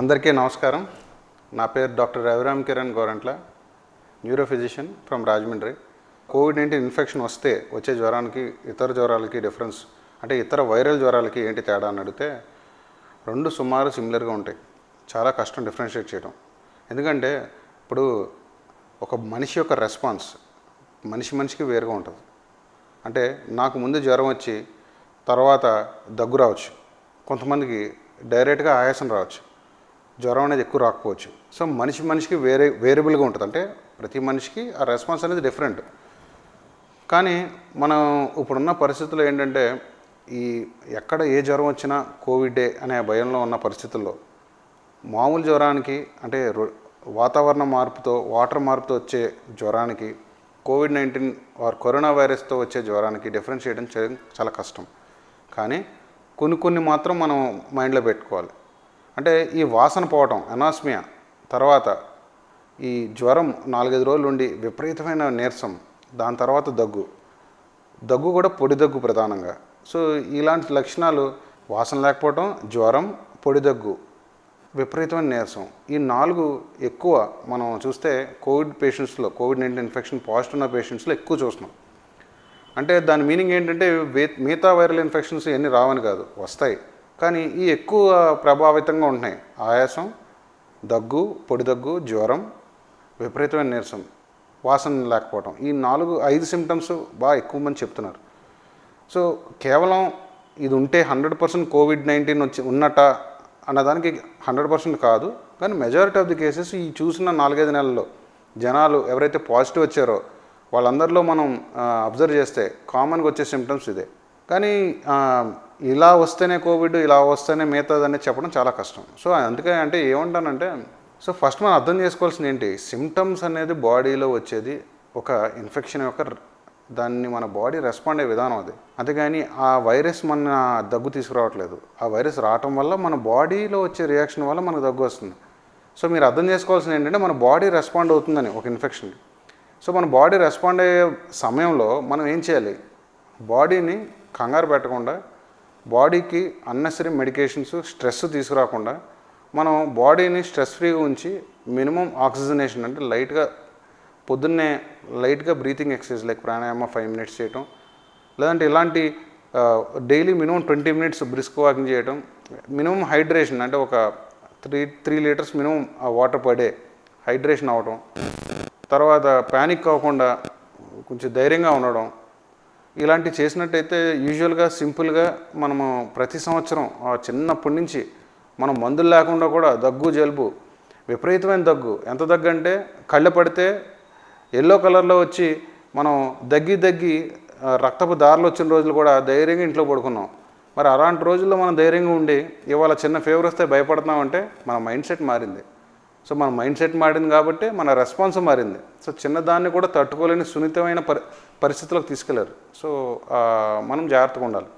అందరికీ నమస్కారం. నా పేరు doctor Raviram Kiran Gorantla neuro physician from Rajahmundry. Covid nineteen infection వస్తే వచ్చే జ్వరానికి ఇతర జ్వరాలకి డిఫరెన్స్ అంటే ఇతర వైరల్ జ్వరాలకి ఏంటి తేడా అని అడిగితే రెండు సుమారు సిమిలర్గా ఉంటాయి. చాలా కష్టం డిఫరెన్షియేట్ చేయడం ఎందుకంటే ఇప్పుడు ఒక మనిషి యొక్క రెస్పాన్స్ మనిషి మనిషికి వేరుగా ఉంటుంది. అంటే నాకు ముందు జ్వరం వచ్చి తర్వాత దగ్గు రావచ్చు. కొంతమందికి డైరెక్ట్గా ఆయాసం రావచ్చు. జ్వరం అనేది ఎక్కువ రాకపోవచ్చు. సో మనిషి మనిషికి వేరే వేరియబుల్గా ఉంటుంది. అంటే ప్రతి మనిషికి ఆ రెస్పాన్స్ అనేది డిఫరెంట్. కానీ మనం ఇప్పుడున్న పరిస్థితుల్లో ఏంటంటే ఈ ఎక్కడ ఏ జ్వరం వచ్చినా కోవిడే అనే భయంలో ఉన్న పరిస్థితుల్లో మామూలు జ్వరానికి అంటే వాతావరణ మార్పుతో వాటర్ మార్పుతో వచ్చే జ్వరానికి కోవిడ్ నైన్టీన్ ఆర్ కరోనా వైరస్తో వచ్చే జ్వరానికి డిఫరెన్స్ చేయడం చాలా కష్టం. కానీ కొన్ని కొన్ని మాత్రం మనం మైండ్లో పెట్టుకోవాలి. అంటే ఈ వాసన పోవటం అనాస్మియా తర్వాత ఈ జ్వరం నాలుగైదు రోజులు ఉండి విపరీతమైన నీరసం దాని తర్వాత దగ్గు. దగ్గు కూడా పొడి దగ్గు ప్రధానంగా. సో ఇలాంటి లక్షణాలు వాసన లేకపోవటం జ్వరం పొడి దగ్గు విపరీతమైన నీరసం. ఈ నాలుగు ఎక్కువ మనం చూస్తే కోవిడ్ పేషెంట్స్లో కోవిడ్ నైన్టీన్ ఇన్ఫెక్షన్ పాజిటివ్ ఉన్న పేషెంట్స్లో ఎక్కువ చూస్తున్నాం. అంటే దాని మీనింగ్ ఏంటంటే మిగతా వైరల్ ఇన్ఫెక్షన్స్ ఎన్ని రావని కాదు వస్తాయి. కానీ ఈ ఎక్కువ ప్రభావితంగా ఉంటున్నాయి. ఆయాసం దగ్గు పొడి దగ్గు జ్వరం విపరీతమైన నీరసం వాసన లేకపోవడం ఈ నాలుగు ఐదు సిమ్టమ్స్ బాగా ఎక్కువ మంది చెప్తున్నారు. సో కేవలం ఇది ఉంటే హండ్రెడ్ పర్సెంట్ కోవిడ్ నైన్టీన్ వచ్చి ఉన్నట అన్నదానికి హండ్రెడ్ పర్సెంట్ కాదు. కానీ మెజారిటీ ఆఫ్ ది కేసెస్ ఈ చూసిన నాలుగైదు నెలల్లో జనాలు ఎవరైతే పాజిటివ్ వచ్చారో వాళ్ళందరిలో మనం అబ్జర్వ్ చేస్తే కామన్గా వచ్చే సిమ్టమ్స్ ఇదే. కానీ ఇలా వస్తేనే కోవిడ్ ఇలా వస్తేనే మిగతాదని చెప్పడం చాలా కష్టం. సో అందుకే అంటే ఏమంటానంటే సో ఫస్ట్ మనం అర్థం చేసుకోవాల్సింది ఏంటి? సిమ్టమ్స్ అనేది బాడీలో వచ్చేది ఒక ఇన్ఫెక్షన్ యొక్క దాన్ని మన బాడీ రెస్పాండ్ అయ్యే విధానం అది. అంతేగాని ఆ వైరస్ మన దగ్గు తీసుకురావట్లేదు. ఆ వైరస్ రావటం వల్ల మన బాడీలో వచ్చే రియాక్షన్ వల్ల మనకు దగ్గు వస్తుంది. సో మీరు అర్థం చేసుకోవాల్సింది ఏంటంటే మన బాడీ రెస్పాండ్ అవుతుందని ఒక ఇన్ఫెక్షన్. సో మన బాడీ రెస్పాండ్ అయ్యే సమయంలో మనం ఏం చేయాలి? బాడీని కంగారు పెట్టకుండా బాడీకి అన్నెసరీ మెడికేషన్స్ స్ట్రెస్ తీసుకురాకుండా మనం బాడీని స్ట్రెస్ ఫ్రీగా ఉంచి మినిమం ఆక్సిజనేషన్ అంటే లైట్గా పొద్దున్నే లైట్గా breathing exercise like pranayama five minutes చేయటం లేదంటే ఇలాంటి daily minimum twenty minutes brisk walking చేయటం మినిమం హైడ్రేషన్ అంటే ఒక three three litres minimum water per day hydration అవ్వటం తర్వాత ప్యానిక్ అవ్వకుండా కొంచెం ధైర్యంగా ఉండడం ఇలాంటివి చేసినట్టయితే యూజువల్గా సింపుల్గా మనము ప్రతి సంవత్సరం ఆ చిన్నప్పటి నుంచి మనం మందులు లేకుండా కూడా దగ్గు జలుబు విపరీతమైన దగ్గు. ఎంత దగ్గు అంటే కళ్ళు పడితే ఎల్లో కలర్లో వచ్చి మనం దగ్గి దగ్గి రక్తపు దారులు వచ్చిన రోజులు కూడా ధైర్యంగా ఇంట్లో పడుకున్నాం. మరి అలాంటి రోజుల్లో మనం ధైర్యంగా ఉండి ఇవాళ చిన్న ఫీవర్ వస్తే భయపడుతున్నామంటే మన మైండ్ సెట్ మారింది. సో మన మైండ్ సెట్ మారింది కాబట్టి మన రెస్పాన్స్ మారింది. సో చిన్నదాన్ని కూడా తట్టుకోలేని సున్నితమైన పరి పరిస్థితులకు తీసుకెళ్ళారు. సో మనం జాగ్రత్తగా ఉండాలి.